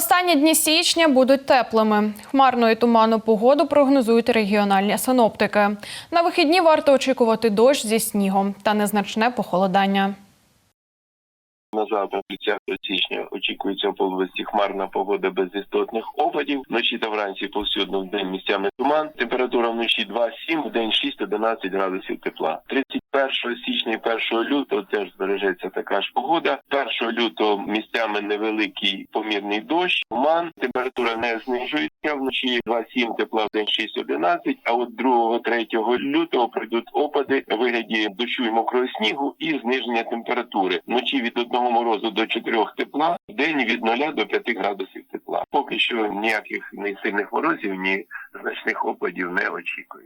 Останні дні січня будуть теплими. Хмарну і туманну погоду прогнозують регіональні синоптики. На вихідні варто очікувати дощ зі снігом та незначне похолодання. На завтра, 30 січня, очікується по області хмарна погода без істотних опадів. Вночі та вранці повсюдно в день місцями туман. Температура вночі 2-7, в день 6-11 градусів тепла. 31 січня і 1 лютого теж збережеться така ж погода. 1 лютого місцями невеликий помірний дощ, туман. Температура не знижується. Вночі 2-7 тепла, в день 6-11, а от 2-3 лютого прийдуть опади у вигляді дощу і мокрого снігу і зниження температури. Вночі від 1 морозу до 4 тепла, в день від 0 до 5 градусів тепла. Поки що ніяких ні сильних морозів, ні значних опадів не очікую.